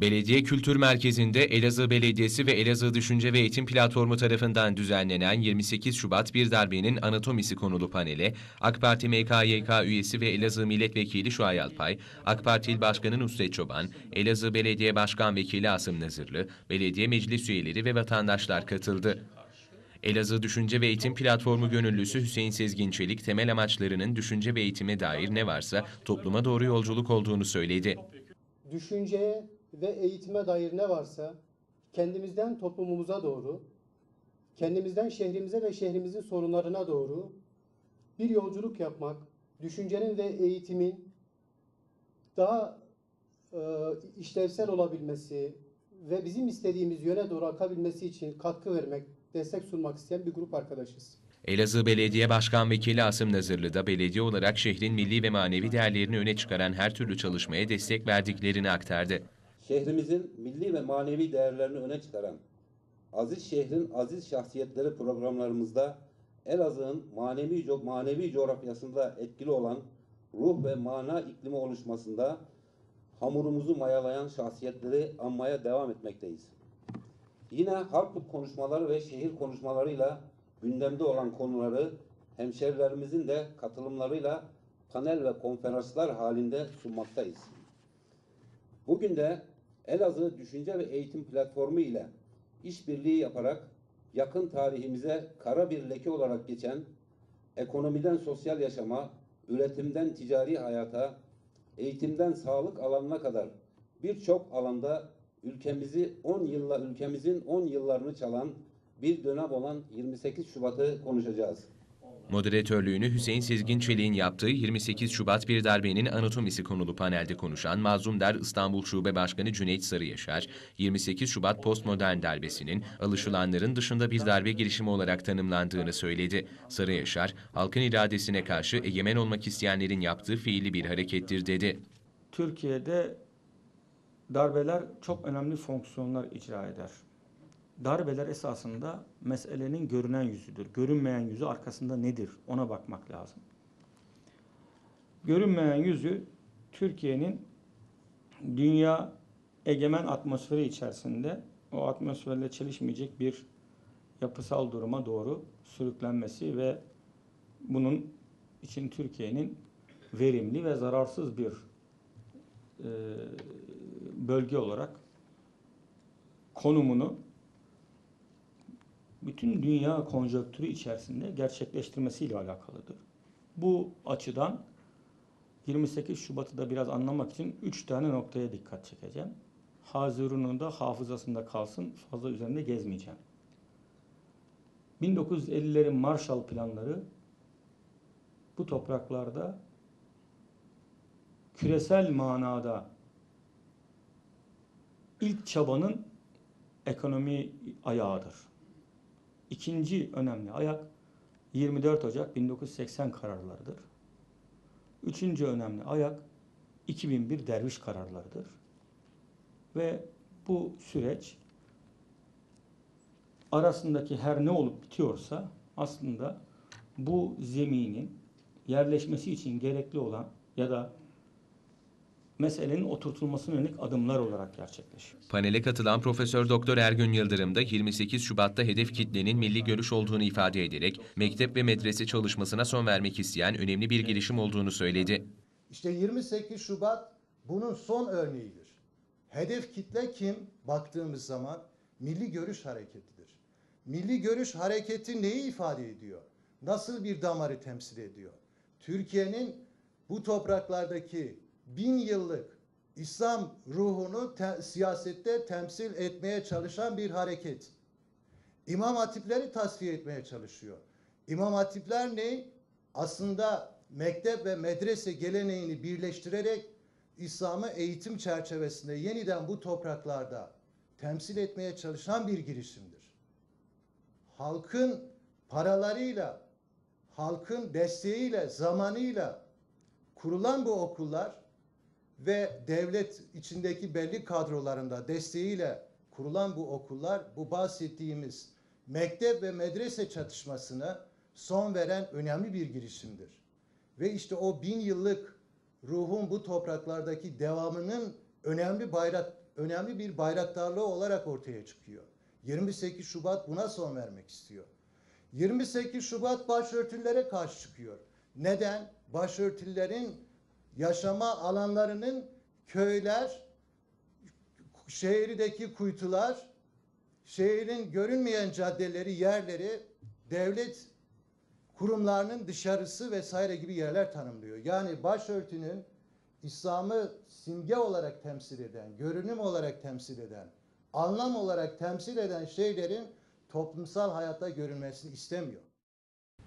Belediye Kültür Merkezi'nde Elazığ Belediyesi ve Elazığ Düşünce ve Eğitim Platformu tarafından düzenlenen 28 Şubat Bir Darbenin Anatomisi konulu panele, AK Parti MKYK üyesi ve Elazığ Milletvekili Şuay Alpay, AK Parti İl Başkanı Nusret Çoban, Elazığ Belediye Başkan Vekili Asım Nazırlı, belediye meclis üyeleri ve vatandaşlar katıldı. Elazığ Düşünce ve Eğitim Platformu gönüllüsü Hüseyin Sezgin Çelik temel amaçlarının düşünce ve eğitime dair ne varsa topluma doğru yolculuk olduğunu söyledi. düşünceye ve eğitime dair ne varsa kendimizden toplumumuza doğru, kendimizden şehrimize ve şehrimizin sorunlarına doğru bir yolculuk yapmak, düşüncenin ve eğitimin daha e, işlevsel olabilmesi ve bizim istediğimiz yöne doğru akabilmesi için katkı vermek, destek sunmak isteyen bir grup arkadaşız. Elazığ Belediye Başkan Vekili Asım Nazırlı da belediye olarak şehrin milli ve manevi değerlerini öne çıkaran her türlü çalışmaya destek verdiklerini aktardı. Şehrimizin milli ve manevi değerlerini öne çıkaran Aziz Şehrin Aziz Şahsiyetleri programlarımızda Elazığ'ın manevi, co- manevi coğrafyasında etkili olan ruh ve mana iklimi oluşmasında hamurumuzu mayalayan şahsiyetleri anmaya devam etmekteyiz. Yine halk konuşmaları ve şehir konuşmalarıyla gündemde olan konuları hemşerilerimizin de katılımlarıyla panel ve konferanslar halinde sunmaktayız. Bugün de Elazığ Düşünce ve Eğitim Platformu ile işbirliği yaparak yakın tarihimize kara bir leke olarak geçen ekonomiden sosyal yaşama, üretimden ticari hayata, eğitimden sağlık alanına kadar birçok alanda ülkemizi 10 yılla ülkemizin 10 yıllarını çalan bir dönem olan 28 Şubat'ı konuşacağız. Moderatörlüğünü Hüseyin Sezgin Çelik'in yaptığı 28 Şubat Bir Darbenin Anatomisi konulu panelde konuşan Mazlum Der İstanbul Şube Başkanı Cüneyt Sarıyaşar, 28 Şubat postmodern darbesinin alışılanların dışında bir darbe girişimi olarak tanımlandığını söyledi. Sarıyaşar, halkın iradesine karşı egemen olmak isteyenlerin yaptığı fiili bir harekettir dedi. Türkiye'de darbeler çok önemli fonksiyonlar icra eder. Darbeler esasında meselenin görünen yüzüdür. Görünmeyen yüzü arkasında nedir? Ona bakmak lazım. Görünmeyen yüzü Türkiye'nin dünya egemen atmosferi içerisinde o atmosferle çelişmeyecek bir yapısal duruma doğru sürüklenmesi ve bunun için Türkiye'nin verimli ve zararsız bir e, bölge olarak konumunu bütün dünya konjonktürü içerisinde gerçekleştirmesiyle alakalıdır. Bu açıdan 28 Şubat'ı da biraz anlamak için 3 tane noktaya dikkat çekeceğim. Hazırunun da hafızasında kalsın, fazla üzerinde gezmeyeceğim. 1950'lerin Marshall planları bu topraklarda küresel manada ilk çabanın ekonomi ayağıdır. İkinci önemli ayak 24 Ocak 1980 kararlarıdır. Üçüncü önemli ayak 2001 derviş kararlarıdır. Ve bu süreç arasındaki her ne olup bitiyorsa aslında bu zeminin yerleşmesi için gerekli olan ya da meselenin oturtulmasına yönelik adımlar olarak gerçekleşiyor. Panele katılan Profesör Doktor Ergün Yıldırım da 28 Şubat'ta hedef kitlenin milli görüş olduğunu ifade ederek mektep ve medrese çalışmasına son vermek isteyen önemli bir girişim olduğunu söyledi. İşte 28 Şubat bunun son örneğidir. Hedef kitle kim? Baktığımız zaman Milli Görüş Hareketi'dir. Milli Görüş Hareketi neyi ifade ediyor? Nasıl bir damarı temsil ediyor? Türkiye'nin bu topraklardaki bin yıllık İslam ruhunu te- siyasette temsil etmeye çalışan bir hareket. İmam hatipleri tasfiye etmeye çalışıyor. İmam hatipler ne? Aslında mektep ve medrese geleneğini birleştirerek İslam'ı eğitim çerçevesinde yeniden bu topraklarda temsil etmeye çalışan bir girişimdir. Halkın paralarıyla, halkın desteğiyle, zamanıyla kurulan bu okullar ve devlet içindeki belli kadrolarında desteğiyle kurulan bu okullar bu bahsettiğimiz mektep ve medrese çatışmasına son veren önemli bir girişimdir. Ve işte o bin yıllık ruhun bu topraklardaki devamının önemli bayrak önemli bir bayraktarlığı olarak ortaya çıkıyor. 28 Şubat buna son vermek istiyor. 28 Şubat başörtülere karşı çıkıyor. Neden? Başörtülerin yaşama alanlarının köyler, şehirdeki kuytular, şehrin görünmeyen caddeleri, yerleri devlet kurumlarının dışarısı vesaire gibi yerler tanımlıyor. Yani başörtünün İslam'ı simge olarak temsil eden, görünüm olarak temsil eden, anlam olarak temsil eden şeylerin toplumsal hayatta görülmesini istemiyor.